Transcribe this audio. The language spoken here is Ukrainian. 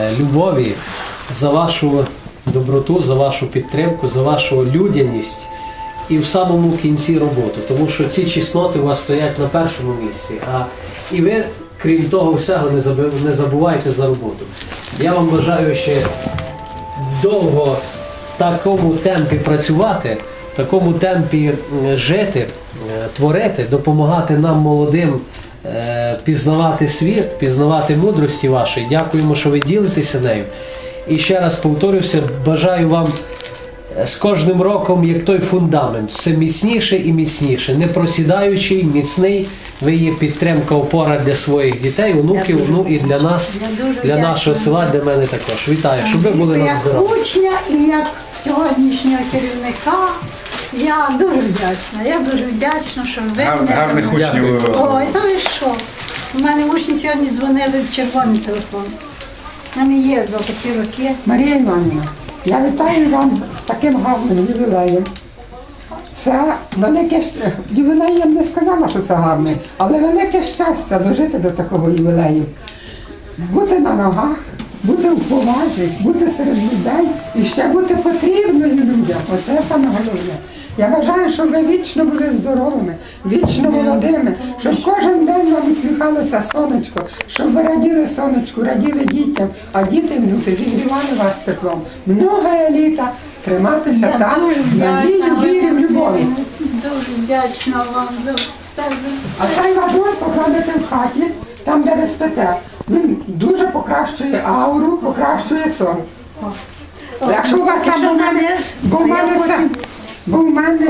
е, любові, за вашу доброту, за вашу підтримку, за вашу людяність і в самому кінці роботу. Тому що ці чесноти у вас стоять на першому місці. А і ви, крім того всього, не забувайте за роботу. Я вам бажаю ще довго в такому темпі працювати, такому темпі жити, е, творити, допомагати нам молодим е, пізнавати світ, пізнавати мудрості вашої. Дякуємо, що ви ділитеся нею. І ще раз повторюся, бажаю вам е, з кожним роком, як той фундамент, все міцніше і міцніше, не просідаючий, міцний. Ви є підтримка, опора для своїх дітей, онуків, ну і для нас, для нашого села, для мене також. Вітаю, щоб ви були нам як учня і як сьогоднішнього керівника. Я дуже вдячна. Я дуже вдячна, що ви Гар- мене гарних учнів. Ой, та ви що? У мене учні сьогодні дзвонили в червоний телефон. У мене є за такі роки. Марія Іванівна, я вітаю вам з таким гарним ювілеєм. Це велике щ- ювілей я б не сказала, що це гарний, але велике щастя дожити до такого ювілею. Бути на ногах, бути в повазі, бути серед людей і ще бути потрібною людям. Оце саме головне. Я бажаю, щоб ви вічно були здоровими, вічно молодими, щоб кожен день вам усміхалося сонечко, щоб ви раділи сонечку, раділи дітям, а діти внуки зігрівали вас теплом. Много літа, триматися надії, вдячна вірі, в любові. Дуже вдячна вам за все. А цей вазон покладете в хаті, там, де ви спите. Він дуже покращує ауру, покращує сон. Якщо у вас там мене це, бо в мене.